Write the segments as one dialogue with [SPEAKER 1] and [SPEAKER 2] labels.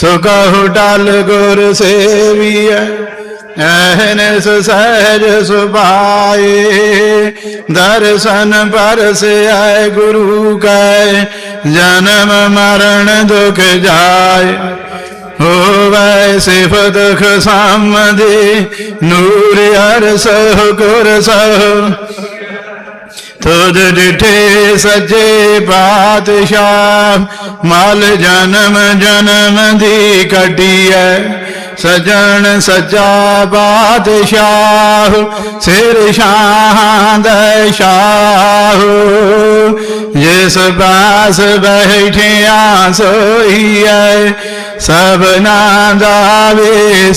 [SPEAKER 1] ਸੁਕਹੁ ਟਲ ਗੁਰ ਸੇਵੀਐ ਐਹਨਿਸ ਸਹਿਜ ਸੁਭਾਏ, ਦਰਸ਼ਨ ਪਰਸੈ ਗੁਰੂ ਕੈ, ਜਨਮ ਮਰਨ ਦੁਖ ਜਾਏ। ਹੋਵੈ ਸਿਫਤ ਖਸਮਦੇ ਨੂਰ ਹਰ ਸਹ ਗੁਰ ਸਹ ਤੁਧ ਡਿਠੇ ਸੱਜੇ ਪਾਤਸ਼ਾਹ, ਮਲ ਜਨਮ ਜਨਮ ਦੀ ਕੱਢੀਐ। ਸਜਣ ਸੱਚਾ ਬਾਦਸ਼ਾਹ ਸਿਰ ਸ਼ਾਹ ਦੇ ਸ਼ਾਹ ਜਿਸ ਬਾਸ ਬੈਠਿਆ ਸੋਈਐ, ਸਭਨਾ ਦਾ ਵਿਸਾਹੂ।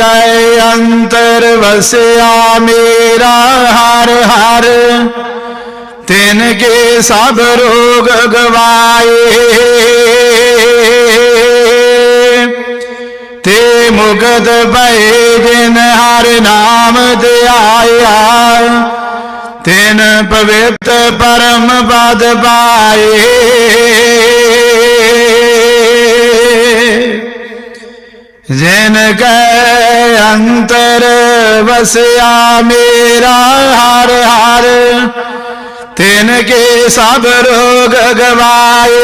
[SPEAKER 1] गए अंतर बसया मेरा हर हर। तिन के सब रोग गवाए। ते मुगद भय जिन हर नाम दयाया। तिन पवित्र परम पद पाए। रसिया मेरा हर हर, तेन के सब रोग गवाए।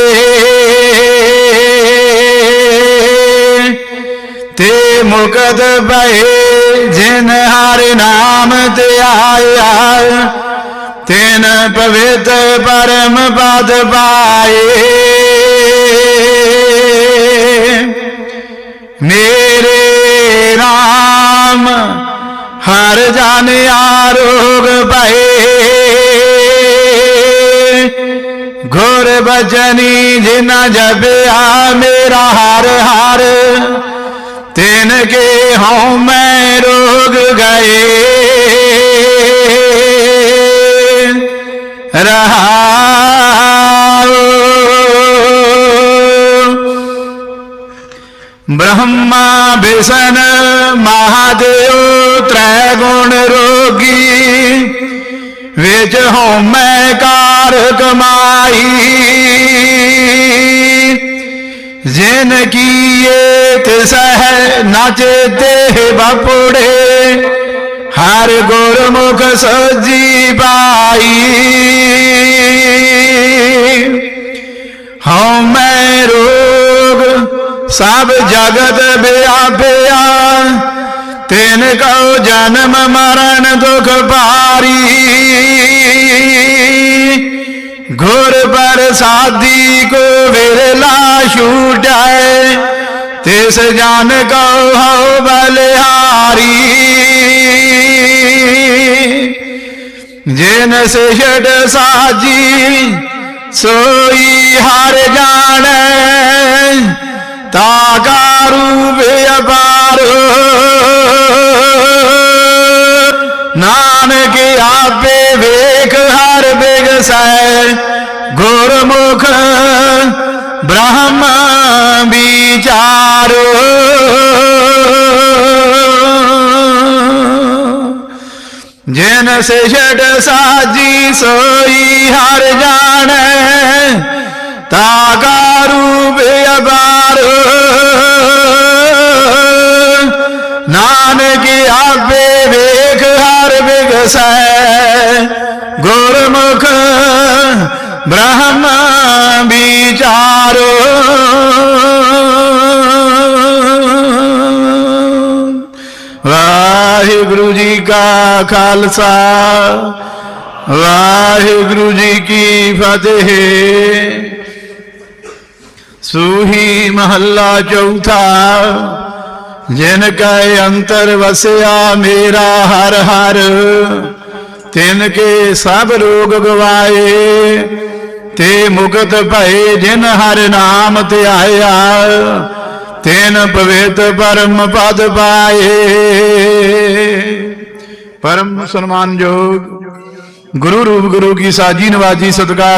[SPEAKER 1] ते मुकद बहे जिन हर नाम ते आया, तेन पवित्र परम पद पाए। ज्ञान आरोग बहे। घोर बजनी जिना जब आ मेरा हार हार, तेन के हों मैं रोग गए। रहा ब्रह्मा भीषण महादेव त्रैगुण रोगी। वेज हो मैं कार कमाई। जिनकी ये तिसह देह बपुड़े। हर गुरमुख सजी पाई। हो मैं ਸਭ ਜਗਤ ਵਿਆਪਿਆ। ਤਿਨ ਕਉ ਜਨਮ ਮਰਨ ਦੁਖ ਭਾਰੀ। ਗੁਰ ਪ੍ਰਸਾਦੀ ਕੋ ਵਿਰਲਾ ਛੂਟੈ। ਤਿਸ ਜਨ ਕਉ ਹਉ ਬਲਿਹਾਰੀ। ਜਿਨ ਸਿਸ਼ਟ ਸਾਜੀ, ਸੋਈ ਹਰ ਜਾਣੈ। তাগারু नान नानक आपे वेख हर बेगसाय गुरमुख ब्रह्म विचारो। जिन से षट साजी सोई हर जाने। से गुरमुख ब्रह्म विचारो। वाहिगुरु जी का खालसा, वाहिगुरु जी की फतेह। सूही महल्ला चौथा ਜਿਨ ਕੈ ਅੰਤਰ ਵਸਿਆ ਮੇਰਾ ਹਰ ਹਰ, ਤਿਨ ਕੇ ਸਭ ਰੋਗ ਗਵਾਏ, ਤੇ ਮੁਕਤ ਭਏ ਜਿਨ ਹਰ ਨਾਮ ਧਿਆਇਆ, ਤੈਨ ਪਵਿੱਤ ਪਰਮ ਪਦ ਪਾਏ। ਪਰਮ ਸਨਮਾਨਯੋਗ ਗੁਰੂ ਰੂਪ ਗੁਰੂ ਕੀ ਸਾਜੀ ਨਵਾਜੀ ਸਤਕਾਰ